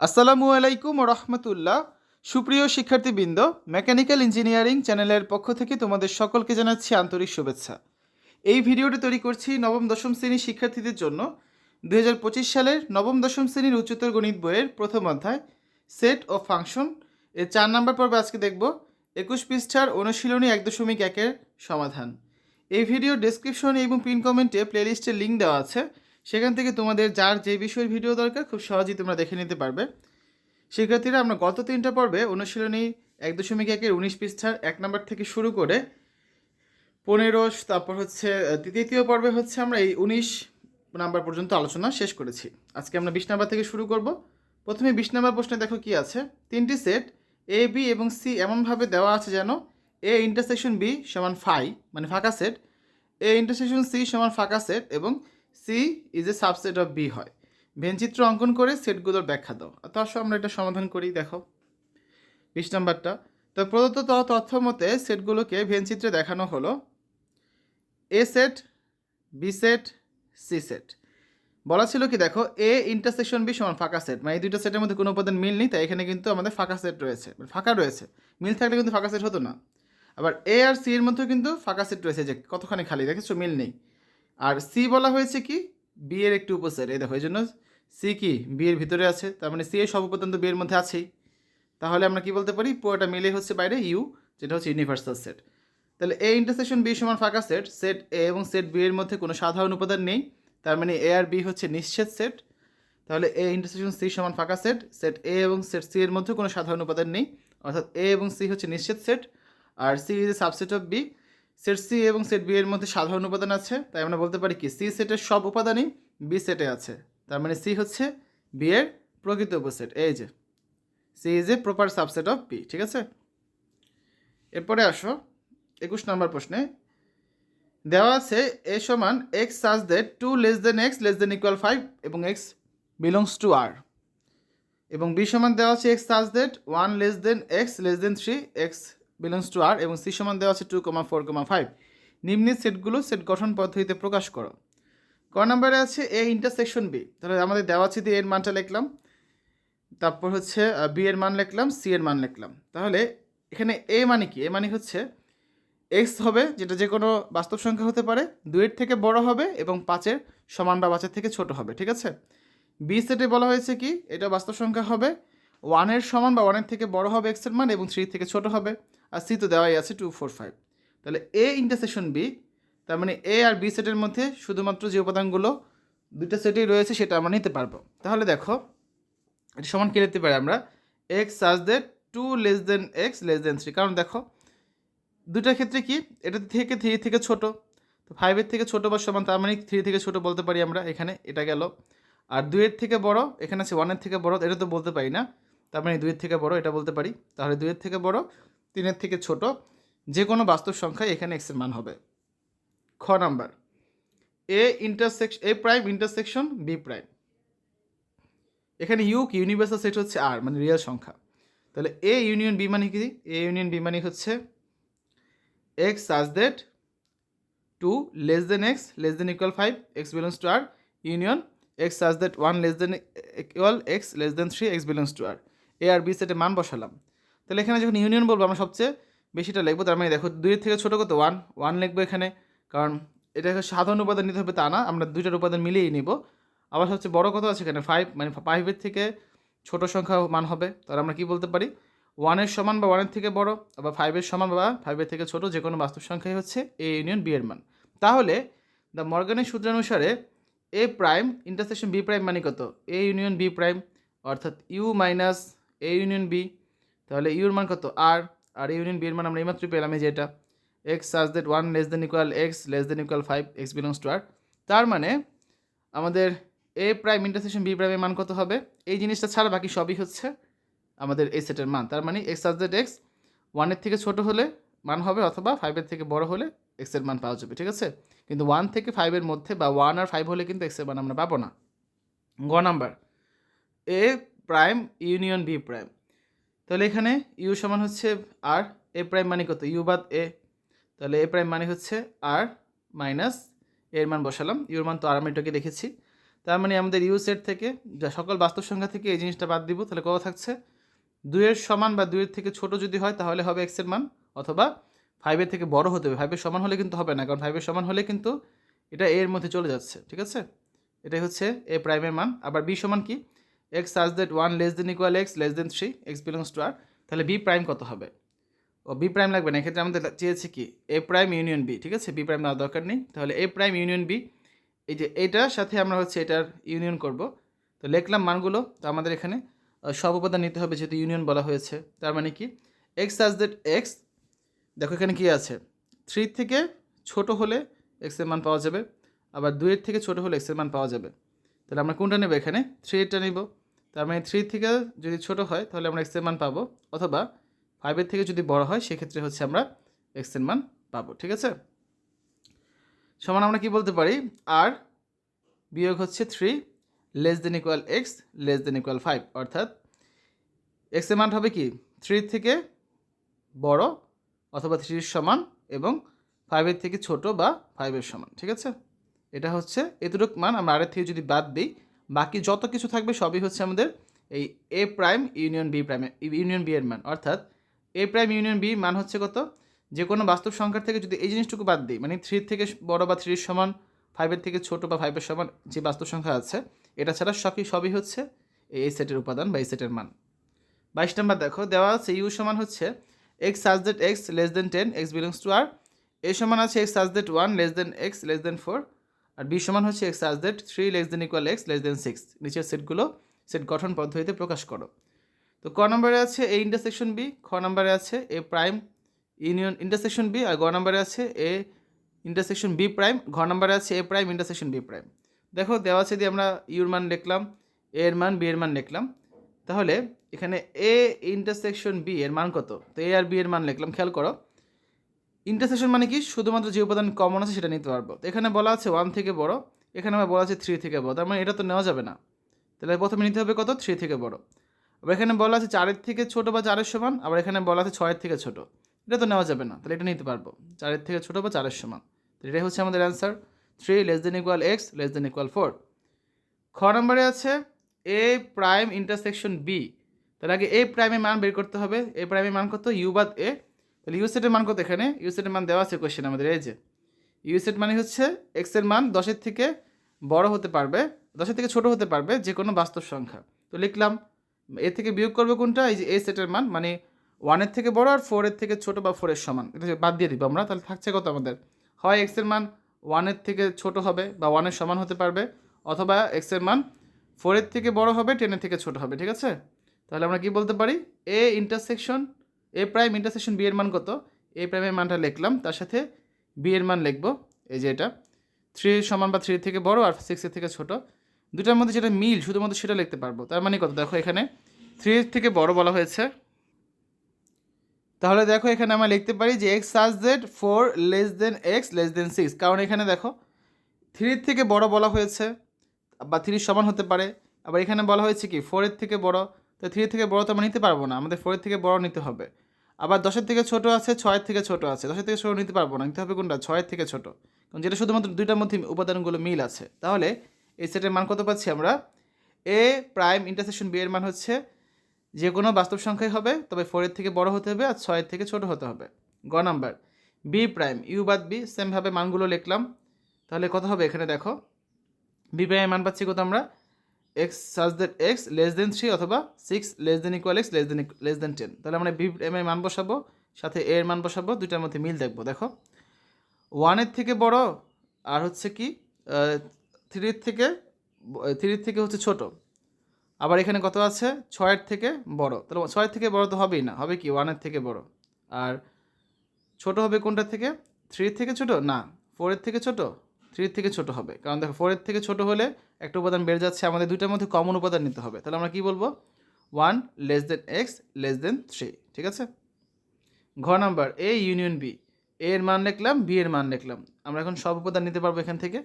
আসসালামু আলাইকুম রহমতুল্লাহ সুপ্রিয় শিক্ষার্থীবৃন্দ, মেকানিক্যাল ইঞ্জিনিয়ারিং চ্যানেলের পক্ষ থেকে তোমাদের সকলকে জানাচ্ছি আন্তরিক শুভেচ্ছা। এই ভিডিওটি তৈরি করছি নবম দশম শ্রেণির শিক্ষার্থীদের জন্য। দু হাজার পঁচিশ সালের নবম দশম শ্রেণির উচ্চতর গণিত বইয়ের প্রথম অধ্যায়, সেট ও ফাংশন। এর চার নম্বর পর্বে আজকে দেখব একুশ পৃষ্ঠার অনুশীলনী এক দশমিক একের সমাধান। এই ভিডিও ডেসক্রিপশন এবং পিন কমেন্টে প্লেলিস্টের লিঙ্ক দেওয়া আছে। সেখান থেকে তোমাদের যার যে বিষয়ের ভিডিও দরকার খুব সহজেই তোমরা দেখে নিতে পারবে। শিক্ষার্থীরা আমরা গত তিনটা পর্বে অনুশীলনী এক দশমিক একের উনিশ পৃষ্ঠার এক নম্বর থেকে শুরু করে পনেরো, তারপর হচ্ছে তৃতীয় পর্বে হচ্ছে আমরা এই উনিশ নাম্বার পর্যন্ত আলোচনা শেষ করেছি। আজকে আমরা বিশ নাম্বার থেকে শুরু করব। প্রথমে বিশ নাম্বার প্রশ্নে দেখো কি আছে। তিনটি সেট এ বি এবং সি এমনভাবে দেওয়া আছে যেন এ ইন্টারসেকশন বি সমান ফাই মানে ফাঁকা সেট এ ইন্টারসেকশন সি সমান ফাঁকা সেট এবং C is a subset of B হয়। ভেনচিত্র অঙ্কন করে সেটগুলোর ব্যাখ্যা দাও। তো আসো আমরা এটা সমাধান করি, দেখো। বিশ নাম্বারটা। তো প্রদত্ত তথ্য মতে সেটগুলোকে ভেনচিত্রে দেখানো হলো। A set B set C set বলা ছিল কি, দেখো এ ইন্টারসেকশন বি সমান ফাঁকা সেট মানে এই দুইটা সেটের মধ্যে কোনো উপাদান মিল নেই, তাই এখানে কিন্তু আমাদের ফাঁকা সেট রয়েছে। মানে ফাঁকা রয়েছে। মিল থাকলে কিন্তু ফাঁকা সেট হতো না। আবার এ আর সি এর মধ্যেও কিন্তু ফাঁকা সেট রয়েছে, যে কতখানি খালি, দেখেছ? মিল নেই। আর সি বলা হয়েছে কি? বি এর একটি উপসেট। এই দেখো এই জন্য সি কি? বি এর ভিতরে আছে। তার মানে সি এর সব উপাদান তো বি এর মধ্যে আছেই। তাহলে আমরা কি বলতে পারি? পুরোটা মিলে হচ্ছে বাইরে ইউ যেটা হচ্ছে ইউনিভার্সাল সেট তাহলে এ ইন্টারসেকশন বি সমান ফাঁকা সেট সেট এ এবং সেট বি এর মধ্যে কোনো সাধারণ উপাদান নেই। তার মানে এ আর বি হচ্ছে নিশ্চিত সেট তাহলে এ ইন্টারসেকশন সি সমান ফাঁকা সেট সেট এ এবং সেট সি এর মধ্যে কোনো সাধারণ উপাদান নেই। অর্থাৎ এ এবং সি হচ্ছে নিশ্চিত set R C is a subset of B set C এবং সেট বি এর মধ্যে সাধারণ উপাদান আছে, তাই আমরা বলতে পারি কি, সি সেটের সব উপাদানই বি সেটে আছে। তার মানে সি হচ্ছে বি এর প্রকৃত উপসেট, এই যে। C is a proper subset of B ঠিক আছে? এরপরে আসো, একুশ নম্বর প্রশ্নে। দেওয়া আছে এ সমান x such that two less than x less than equal five এবং এক্স বিলংস টু আর এবং বি সমান দেওয়া আছে x such that one less than x less than three x belongs to R এবং সি সমান দেওয়া আছে two comma four comma five নিম্নের সেটগুলো সেট গঠন পদ্ধতিতে প্রকাশ করো। ক নম্বরে আছে এ ইন্টারসেকশন বি তাহলে আমাদের দেওয়া আছে এর মানটা লিখলাম, তারপর হচ্ছে বি এর মান লিখলাম সি এর মান লিখলাম। তাহলে এখানে এ মানে কি? এ মানে হচ্ছে এক্স হবে, যেটা যে কোনো বাস্তব সংখ্যা হতে পারে, দুইয়ের থেকে বড় হবে এবং পাঁচের সমান বা পাঁচের থেকে ছোট হবে, ঠিক আছে? বি সেটে বলা হয়েছে কি? এটা বাস্তব সংখ্যা হবে ওয়ানের সমান বা ওয়ানের থেকে বড় হবে এক্সের মান এবং থ্রি থেকে ছোট হবে। আর সি তো দেওয়াই আছে টু ফোর ফাইভ তাহলে এ ইন্টারসেকশন বি তার মানে এ আর বি সেটের মধ্যে শুধুমাত্র যে উপাদানগুলো দুইটা সেটেই রয়েছে সেটা আমরা নিতে পারব। তাহলে দেখো, এটা সমান কি নিতে পারি আমরা? X such that two less than x less than three কারণ দেখো দুটার ক্ষেত্রে কি, এটা থেকে থ্রি থেকে ছোট। তো ফাইভের থেকে ছোট বা সমান, তার মানে থ্রি থেকে ছোট বলতে পারি আমরা, এখানে এটা গেল। আর দুইয়ের থেকে বড়, এখানে আছে ওয়ানের থেকে বড়, এটা তো বলতে পারি না। তার মানে দুইয়ের থেকে বড়, এটা বলতে পারি। তাহলে দুইয়ের থেকে বড়, তিনের থেকে ছোট যে কোনো বাস্তব সংখ্যায় এখানে এক্সের মান হবে। খ number, A intersection A prime intersection B prime এখানে ইউ কি? ইউনিভার্সাল সেট হচ্ছে আর মানে রিয়েল সংখ্যা। তাহলে এ ইউনিয়ন বি মানে কি? এ ইউনিয়ন বি মানে হচ্ছে x such that two less than x less than equal five x belongs to R union x such that one less than equal x less than three x belongs to R A R B সেটে মান বসালাম। তাহলে এখানে যখন union বলব, আমরা সবচেয়ে বেশিটা লিখব, তার মানে দেখো দুইয়ের থেকে ছোটো কত? ওয়ান ওয়ান লিখব এখানে, কারণ এটাকে সাধারণ উপাদান নিতে হবে তা না, আমরা দুইটার উপাদান মিলিয়েই নিব। আবার সবচেয়ে বড় কথা আছে এখানে ফাইভ মানে ফাইভের থেকে ছোট সংখ্যা মান হবে। তাহলে আমরা কি বলতে পারি? ওয়ানের সমান বা ওয়ানের থেকে বড়, আবার ফাইভের সমান বা ফাইভের থেকে ছোট যে কোনো বাস্তব সংখ্যাই হচ্ছে এ ইউনিয়ন বি এর মান। তাহলে দ্য মর্গানের সূত্রানুসারে A prime intersection B prime মানে কত? এ ইউনিয়ন বি প্রাইম অর্থাৎ U minus A union B তাহলে ইউর মান কত? আর আর ইউনিয়ন বি এর মান আমরা এইমাত্রই পেলাম এই যে এটা। X such that one less than equal x less than equal five x belongs to R তার মানে আমাদের এ প্রাইম ইন্টারসেকশন বি প্রাইমের মান কত হবে? এই জিনিসটা ছাড়া বাকি সবই হচ্ছে আমাদের এই সেটের মান। তার মানে এক্স সাজ দ্যাট এক্স ওয়ানের থেকে ছোট হলে মান হবে অথবা ফাইভের থেকে বড় হলে এক্সের মান পাওয়া যাবে, ঠিক আছে? কিন্তু ওয়ান থেকে ফাইভের মধ্যে বা ওয়ান আর ফাইভ হলে কিন্তু এক্সের মান আমরা পাবো না। গ number A prime union B prime তাহলে এখানে ইউ সমান হচ্ছে আর এ প্রাইম মানে কত? ইউ বাদ এ তাহলে এ প্রাইম মানে হচ্ছে আর মাইনাস এর মান বসালাম। ইউর মান তো আর আমি এটাকে দেখেছি। তার মানে আমাদের ইউ সেট থেকে যা সকল বাস্তব সংখ্যা থেকে এই জিনিসটা বাদ দিব, তাহলে কত থাকছে? দুইয়ের সমান বা দুইয়ের থেকে ছোট যদি হয়, তাহলে হবে এক্সের মান, অথবা ফাইভের থেকে বড় হতে হবে। ফাইভের সমান হলে কিন্তু হবে না, কারণ ফাইভের সমান হলে কিন্তু এটা এর মধ্যে চলে যাচ্ছে, ঠিক আছে? এটাই হচ্ছে এ প্রাইমের মান। আবার বি সমান কি? X such that one less than equal x less than three x belongs to R তাহলে বি প্রাইম কত হবে? ও বি প্রাইম লাগবে না, এক্ষেত্রে আমাদের চেয়েছে কি? এ প্রাইম ইউনিয়ন বি ঠিক আছে? বি প্রাইম নেওয়ার দরকার নেই। তাহলে এ প্রাইম ইউনিয়ন বি এই যে এটার সাথে আমরা হচ্ছে এটার ইউনিয়ন করব। তো লিখলাম মানগুলো, তো আমাদের এখানে সব উপাদান নিতে হবে যেহেতু ইউনিয়ন বলা হয়েছে। তার মানে কি? এক্স সাজ দ্যাট এক্স দেখো এখানে কি আছে? থ্রি থেকে ছোট হলে এক্সের মান পাওয়া যাবে, আবার দুইয়ের থেকে ছোট হলে এক্সের মান পাওয়া যাবে। তাহলে আমরা কোনটা নেব এখানে? থ্রিটা নিব। তার মানে থ্রি থেকে যদি ছোট হয়, তাহলে আমরা এক্সের মান পাবো। অথবা ফাইভের থেকে যদি বড় হয়, সেক্ষেত্রে হচ্ছে আমরা এক্সের মান পাবো, ঠিক আছে? সমান আমরা কি বলতে পারি? আর বিয়োগ হচ্ছে three less than equal x less than equal five অর্থাৎ এক্সের মান হবে কি? থ্রি থেকে বড় অথবা থ্রির সমান এবং ফাইভের থেকে ছোট বা ফাইভের সমান, ঠিক আছে? এটা হচ্ছে এতটুক মান। আমরা আরের থেকে যদি বাদ দিই বাকি যত কিছু থাকবে সবই হচ্ছে আমাদের এই A prime union B prime union B এর মান। অর্থাৎ এ প্রাইম ইউনিয়ন বি মান হচ্ছে কত? যে কোনো বাস্তব সংখ্যার থেকে যদি এই জিনিসটুকু বাদ দিই মানে থ্রি থেকে বড় বা থ্রির সমান ফাইভের থেকে ছোট বা ফাইভের সমান যে বাস্তব সংখ্যা আছে, এটা ছাড়া সবই সবই হচ্ছে এই সেটের উপাদান বা এই সেটের মান। বাইশ নাম্বার দেখো, দেওয়া আছে ইউ সমান হচ্ছে x such that x less than ten x belongs to R A সমান আছে x such that one less than x less than four R B সমান হচ্ছে x such that three less than equal x less than six নিচের সেটগুলো set গঠন পদ্ধতিতে প্রকাশ করো। তো ক নম্বরে আছে এ ইন্টারসেকশন বি খ নম্বরে আছে A prime union intersection B আর গ নম্বরে আছে এ ইন্টারসেকশন বি প্রাইম ঘ নম্বরে আছে A prime intersection B prime দেখো দেওয়া আছে দিয়ে আমরা ইউর মান লিখলাম এ এর মান বি এর মান লিখলাম। তাহলে এখানে এ ইন্টারসেকশন বি এর মান কত? তো এ আর বি এর মান লিখলাম, খেয়াল করো। ইন্টারসেকশন মানে কি? শুধুমাত্র যে উপাদান কমন আছে সেটা নিতে পারব। এখানে বলা আছে ওয়ান থেকে বড়, এখানে আবার বলা আছে থ্রি থেকে বড়। তার মানে এটা তো নেওয়া যাবে না। তাহলে প্রথমে নিতে হবে কত? থ্রি থেকে বড়। আবার এখানে বলা আছে চারের থেকে ছোটো বা চারের সমান, আবার এখানে বলা আছে ছয়ের থেকে ছোট। এটা তো নেওয়া যাবে না। তাহলে এটা নিতে পারব। চারের থেকে ছোটো বা চারের সমান। এটাই হচ্ছে আমাদের answer three less than equal x less than equal four খ নম্বরে আছে এ প্রাইম ইন্টারসেকশন বি তার আগে এ প্রাইমের মান বের করতে হবে। এ প্রাইমের মান কত? ইউ বাদ এ তাহলে ইউসেটের মান কত এখানে? ইউ সেটের মান দেওয়া আছে কোয়েশ্চেন আমাদের, এই যে। ইউসেট মানে হচ্ছে এক্সের মান দশের থেকে বড় হতে পারবে, দশের থেকে ছোট হতে পারবে যে কোনো বাস্তব সংখ্যা। তো লিখলাম এ থেকে বিয়োগ করবে কোনটা? এই যে এ সেটের মান মানে ওয়ানের থেকে বড় আর ফোরের থেকে ছোট বা ফোরের সমান। এটা বাদ দিয়ে দিব আমরা, তাহলে থাকছে কত আমাদের? হয় এক্সের মান ওয়ানের থেকে ছোট হবে বা ওয়ানের সমান হতে পারবে, অথবা এক্সের মান ফোরের থেকে বড় হবে টেনের থেকে ছোট হবে, ঠিক আছে? তাহলে আমরা কি বলতে পারি? A intersection A prime intersection B এর মান কত? এ প্রাইমের মানটা লিখলাম, তার সাথে বি এর মান লিখব, এই যে এটা। থ্রি সমান বা থ্রি থেকে বড় আর সিক্সের থেকে ছোট। দুটার মধ্যে যেটা মিল, শুধুমাত্র সেটা লিখতে পারব। তার মানে কত? দেখো এখানে থ্রি থেকে বড় বলা হয়েছে। তাহলে দেখো এখানে আমরা লিখতে পারি যে x such that four less than x less than six কারণ এখানে দেখো থ্রির থেকে বড় বলা হয়েছে, বা থ্রির সমান হতে পারে। আবার এখানে বলা হয়েছে কি ফোরের থেকে বড়। তো থ্রি থেকে বড় তো আমরা নিতে পারব না। আমাদের ফোরের থেকে বড় নিতে হবে। আবার দশের থেকে ছোট আছে, ছয়ের থেকে ছোট আছে। দশের থেকে ছোট নিতে পারব না, নিতে হবে কোনটা? ছয়ের থেকে ছোট। কারণ যেটা শুধুমাত্র দুইটার মধ্যে উপাদানগুলো মিল আছে। তাহলে এই সেটের মান কত পাচ্ছি আমরা? এ প্রাইম ইন্টারসেকশন বি এর মান হচ্ছে যে কোনো বাস্তব সংখ্যাই হবে, তবে ফোরের থেকে বড় হতে হবে আর ছয়ের থেকে ছোট হতে হবে। গ নাম্বার বি প্রাইম ইউ বাদ বি সেমভাবে মানগুলো লিখলাম। তাহলে কত হবে এখানে দেখো? বি প্রাইমের মান পাচ্ছি কত আমরা? X such that x less than three অথবা six less than equal x less than less than ten তাহলে আমরা বি এম এর মান বসাবো, সাথে এ এর মান বসাবো, দুইটার মধ্যে মিল দেখব, দেখো। ওয়ানের থেকে বড়, আর হচ্ছে কি থ্রির থেকে থ্রির থেকে হচ্ছে ছোট। আবার এখানে কত আছে? ছয়ের থেকে বড়। তাহলে ছয়ের থেকে বড় তো হবেই না, হবে কি? ওয়ানের থেকে বড়। আর ছোট হবে কোনটা থেকে? থ্রির থেকে ছোট? না ফোরের থেকে ছোট। থ্রির থেকে ছোট হবে। কারণ দেখো, ফোরের থেকে ছোট হলে একটা উপাদান বেড়ে যাচ্ছে, আমাদের দুইটার মধ্যে কমন উপাদান নিতে হবে। তাহলে আমরা কি বলব? One less than x less than three ঠিক আছে? ঘ number A union B A এর মান লিখলাম বি এর মান লিখলাম। আমরা এখন সব উপাদান নিতে পারব এখান থেকে।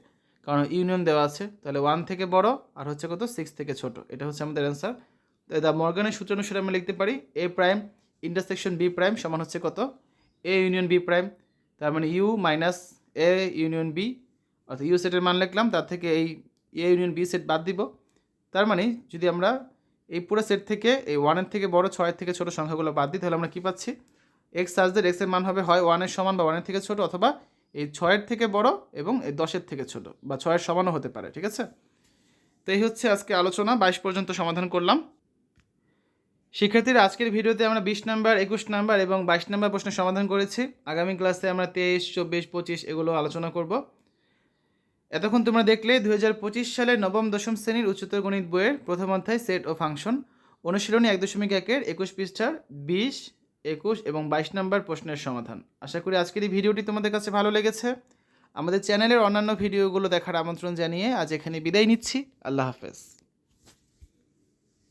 কারণ ইউনিয়ন দেওয়া আছে। তাহলে ওয়ান থেকে বড়, আর হচ্ছে কত? সিক্স থেকে ছোট। এটা হচ্ছে আমাদের অ্যান্সার তো দ্য মর্গানের সূত্র অনুসারে আমরা লিখতে পারি A prime intersection B prime সমান হচ্ছে কত? এ ইউনিয়ন বি প্রাইম তার মানে U minus A union B অর্থাৎ ইউ সেটের মান লিখলাম, তার থেকে এই এ ইউনিয়ন বি সেট বাদ দিব। তার মানে যদি আমরা এই পুরো সেট থেকে এই ওয়ানের থেকে বড়, ছয়ের থেকে ছোট সংখ্যাগুলো বাদ দিই, তাহলে আমরা কী পাচ্ছি? এক্স সার্চদের এক্সের মান হবে হয় ওয়ানের সমান বা ওয়ানের থেকে ছোট, অথবা এই ছয়ের থেকে বড় এবং এই দশের থেকে ছোট, বা ছয়ের সমানও হতে পারে, ঠিক আছে? তো এই হচ্ছে আজকে আলোচনা, বাইশ পর্যন্ত সমাধান করলাম। শিক্ষার্থীরা, আজকের ভিডিওতে আমরা বিশ নাম্বার, একুশ নাম্বার এবং বাইশ নাম্বার প্রশ্নের সমাধান করেছি। আগামী ক্লাসে আমরা তেইশ, চব্বিশ, পঁচিশ এগুলো আলোচনা করব। এতক্ষণ তোমরা দেখলে দু হাজার পঁচিশ সালের নবম, দশম শ্রেণির উচ্চতর গণিত বইয়ের প্রথম অধ্যায় সেট ও ফাংশন। অনুশীলনী এক দশমিক একের একুশ পৃষ্ঠার বিশ, একুশ এবং বাইশ নম্বর প্রশ্নের সমাধান। আশা করি আজকের এই ভিডিওটি তোমাদের কাছে ভালো লেগেছে। আমাদের চ্যানেলের অন্যান্য ভিডিওগুলো দেখার আমন্ত্রণ জানিয়ে আজ এখানে বিদায় নিচ্ছি। আল্লাহ হাফেজ।